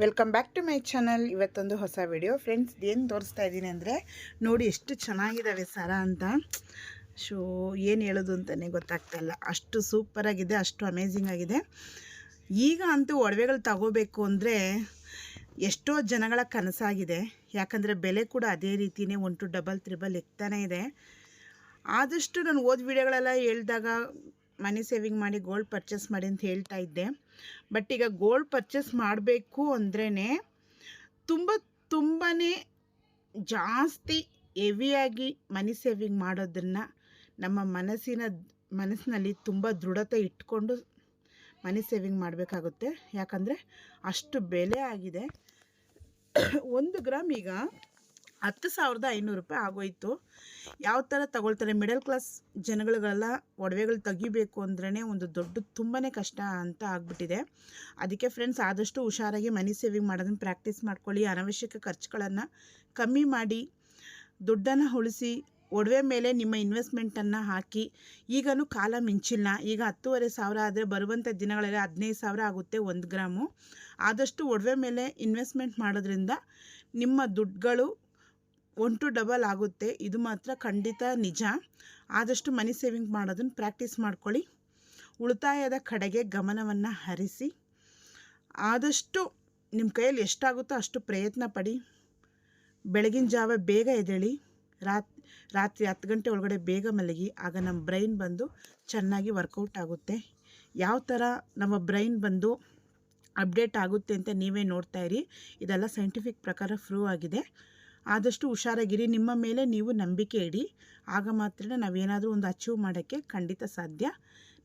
Welcome back to my channel ಇವತ್ತೊಂದು ಹೊಸ video friends ಏನು ತೋರಿಸ್ತಾ ಇದ್ದೀನಿ ಅಂದರೆ ನೋಡಿ ಎಷ್ಟು ಚೆನ್ನಾಗಿದ್ದಾವೆ ಸರ ಅಂತ. ಶೋ ಏನು ಹೇಳೋದು ಅಂತಲೇ ಗೊತ್ತಾಗ್ತಾಯಿಲ್ಲ ಅಷ್ಟು ಸೂಪರಾಗಿದೆ ಅಷ್ಟು ಅಮೇಝಿಂಗ್ ಆಗಿದೆ. ಈಗ ಅಂತೂ ಒಡವೆಗಳು ತಗೋಬೇಕು ಅಂದರೆ ಎಷ್ಟೋ ಜನಗಳ ಕನಸಾಗಿದೆ. ಯಾಕಂದರೆ ಬೆಲೆ ಕೂಡ ಅದೇ ರೀತಿಯೇ ಒನ್ ಟು ಡಬಲ್ ತ್ರಿಬಲ್ ಎಕ್ತಾನೇ ಇದೆ. ಆದಷ್ಟು ನಾನು ಓದ್ ವಿಡಿಯೋಗಳೆಲ್ಲ ಹೇಳಿದಾಗ ಮನಿ ಸೇವಿಂಗ್ ಮಾಡಿ ಗೋಲ್ಡ್ ಪರ್ಚೇಸ್ ಮಾಡಿ ಅಂತ ಹೇಳ್ತಾ ಇದ್ದೆ. ಬಟ್ ಈಗ ಗೋಲ್ಡ್ ಪರ್ಚೇಸ್ ಮಾಡಬೇಕು ಅಂದ್ರೇ ತುಂಬ ತುಂಬಾ ಜಾಸ್ತಿ ಹೆವಿಯಾಗಿ ಮನಿ ಸೇವಿಂಗ್ ಮಾಡೋದನ್ನು ನಮ್ಮ ಮನಸ್ಸಿನ, ಮನಸ್ಸಿನಲ್ಲಿ ತುಂಬ ದೃಢತೆ ಇಟ್ಕೊಂಡು ಮನಿ ಸೇವಿಂಗ್ ಮಾಡಬೇಕಾಗುತ್ತೆ. ಯಾಕಂದರೆ ಅಷ್ಟು ಬೆಲೆ ಆಗಿದೆ. ಒಂದು ಗ್ರಾಮ್ ಈಗ ಹತ್ತು ಸಾವಿರದ ಐನೂರು ರೂಪಾಯಿ ಆಗೋಯ್ತು. ಯಾವ ಥರ ತಗೊಳ್ತಾರೆ? ಮಿಡಲ್ ಕ್ಲಾಸ್ ಜನಗಳಿಗೆಲ್ಲ ಒಡವೆಗಳು ತೆಗಿಬೇಕು ಅಂದ್ರೇ ಒಂದು ದೊಡ್ಡ ತುಂಬಾ ಕಷ್ಟ ಅಂತ ಆಗ್ಬಿಟ್ಟಿದೆ. ಅದಕ್ಕೆ ಫ್ರೆಂಡ್ಸ್ ಆದಷ್ಟು ಹುಷಾರಾಗಿ ಮನಿ ಸೇವಿಂಗ್ ಮಾಡೋದನ್ನು ಪ್ರಾಕ್ಟೀಸ್ ಮಾಡ್ಕೊಳ್ಳಿ. ಅನವಶ್ಯಕ ಖರ್ಚುಗಳನ್ನು ಕಮ್ಮಿ ಮಾಡಿ, ದುಡ್ಡನ್ನು ಉಳಿಸಿ, ಒಡವೆ ಮೇಲೆ ನಿಮ್ಮ ಇನ್ವೆಸ್ಟ್ಮೆಂಟನ್ನು ಹಾಕಿ. ಈಗಲೂ ಕಾಲ ಮಿಂಚಿಲ್ಲ. ಈಗ ಹತ್ತುವರೆ ಸಾವಿರ ಆದರೆ ಬರುವಂಥ ದಿನಗಳಲ್ಲಿ ಹದಿನೈದು ಸಾವಿರ ಆಗುತ್ತೆ ಒಂದು ಗ್ರಾಮು. ಆದಷ್ಟು ಒಡವೆ ಮೇಲೆ ಇನ್ವೆಸ್ಟ್ಮೆಂಟ್ ಮಾಡೋದ್ರಿಂದ ನಿಮ್ಮ ದುಡ್ಡುಗಳು ಒನ್ ಟು ಡಬಲ್ ಆಗುತ್ತೆ. ಇದು ಮಾತ್ರ ಖಂಡಿತ ನಿಜ. ಆದಷ್ಟು ಮನಿ ಸೇವಿಂಗ್ ಮಾಡೋದನ್ನು ಪ್ರಾಕ್ಟೀಸ್ ಮಾಡ್ಕೊಳ್ಳಿ. ಉಳಿತಾಯದ ಕಡೆಗೆ ಗಮನವನ್ನು ಹರಿಸಿ. ಆದಷ್ಟು ನಿಮ್ಮ ಕೈಯಲ್ಲಿ ಎಷ್ಟಾಗುತ್ತೋ ಅಷ್ಟು ಪ್ರಯತ್ನ ಪಡಿ. ಬೆಳಗಿನ ಜಾವ ಬೇಗ ಎದ್ದೇಳಿ. ರಾತ್, ರಾತ್ರಿ ಹತ್ತು ಗಂಟೆ ಒಳಗಡೆ ಬೇಗ ಮಲಗಿ. ಆಗ ನಮ್ಮ ಬ್ರೈನ್ ಬಂದು ಚೆನ್ನಾಗಿ ವರ್ಕೌಟ್ ಆಗುತ್ತೆ. ಯಾವ ಥರ ನಮ್ಮ ಬ್ರೈನ್ ಬಂದು ಅಪ್ಡೇಟ್ ಆಗುತ್ತೆ ಅಂತ ನೀವೇ ನೋಡ್ತಾ ಇರಿ. ಇದೆಲ್ಲ ಸೈಂಟಿಫಿಕ್ ಪ್ರಕಾರ ಪ್ರೂವ್ ಆಗಿದೆ. ಆದಷ್ಟು ಹುಷಾರಾಗಿರಿ. ನಿಮ್ಮ ಮೇಲೆ ನೀವು ನಂಬಿಕೆ ಇಡಿ. ಆಗ ಮಾತ್ರ ನಾವೇನಾದರೂ ಒಂದು ಅಚೀವ್ ಮಾಡೋಕ್ಕೆ ಖಂಡಿತ ಸಾಧ್ಯ.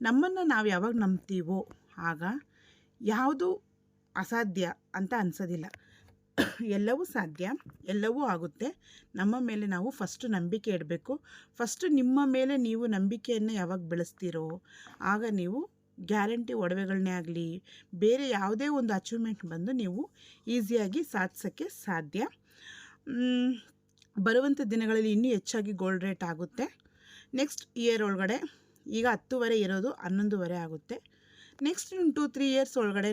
ನಮ್ಮನ್ನು ನಾವು ಯಾವಾಗ ನಂಬ್ತೀವೋ, ಆಗ ಯಾವುದು ಅಸಾಧ್ಯ ಅಂತ ಅನಿಸೋದಿಲ್ಲ. ಎಲ್ಲವೂ ಸಾಧ್ಯ, ಎಲ್ಲವೂ ಆಗುತ್ತೆ. ನಮ್ಮ ಮೇಲೆ ನಾವು ಫಸ್ಟು ನಂಬಿಕೆ ಇಡಬೇಕು. ಫಸ್ಟು ನಿಮ್ಮ ಮೇಲೆ ನೀವು ನಂಬಿಕೆಯನ್ನು ಯಾವಾಗ ಬೆಳೆಸ್ತೀರೋ, ಆಗ ನೀವು ಗ್ಯಾರಂಟಿ ಒಡವೆಗಳನ್ನೇ ಆಗಲಿ, ಬೇರೆ ಯಾವುದೇ ಒಂದು ಅಚೀವ್ಮೆಂಟ್ ಬಂದು ನೀವು ಈಸಿಯಾಗಿ ಸಾಧಿಸೋಕ್ಕೆ ಸಾಧ್ಯ. ಬರುವಂಥ ದಿನಗಳಲ್ಲಿ ಇನ್ನೂ ಹೆಚ್ಚಾಗಿ ಗೋಲ್ಡ್ ರೇಟ್ ಆಗುತ್ತೆ. ನೆಕ್ಸ್ಟ್ ಇಯರ್ ಒಳಗಡೆ, ಈಗ ಹತ್ತುವರೆ ಇರೋದು ಹನ್ನೊಂದುವರೆ ಆಗುತ್ತೆ. ನೆಕ್ಸ್ಟ್ ಇನ್ನು ಟೂ ತ್ರೀ ಇಯರ್ಸ್ ಒಳಗಡೆ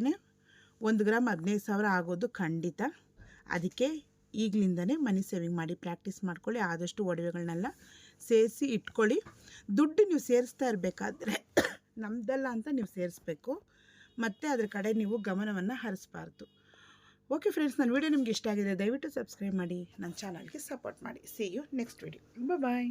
ಒಂದು ಗ್ರಾಮ್ ಹದಿನೈದು ಸಾವಿರ ಆಗೋದು ಖಂಡಿತ. ಅದಕ್ಕೆ ಈಗಲಿಂದನೇ ಮನಿ ಸೇವಿಂಗ್ ಮಾಡಿ ಪ್ರಾಕ್ಟೀಸ್ ಮಾಡ್ಕೊಳ್ಳಿ, ಆದಷ್ಟು ಒಡವೆಗಳನ್ನೆಲ್ಲ ಸೇರಿಸಿ ಇಟ್ಕೊಳ್ಳಿ. ದುಡ್ಡು ನೀವು ಸೇರಿಸ್ತಾ ಇರಬೇಕಾದ್ರೆ ನಮ್ಮದಲ್ಲ ಅಂತ ನೀವು ಸೇರಿಸ್ಬೇಕು. ಮತ್ತು ಅದ್ರ ಕಡೆ ನೀವು ಗಮನವನ್ನು ಹರಿಸ್ಬಾರ್ದು. ಓಕೆ ಫ್ರೆಂಡ್ಸ್ ನನ್ನ ವೀಡಿಯೋ ನಿಮ್ಗೆ ಇಷ್ಟ ಆಗಿದೆ, ದಯವಿಟ್ಟು ಸಬ್ಸ್ಕ್ರೈಬ್ ಮಾಡಿ, ನನ್ನ ಚಾನಲ್ಗೆ ಸಪೋರ್ಟ್ ಮಾಡಿ. See you next video bye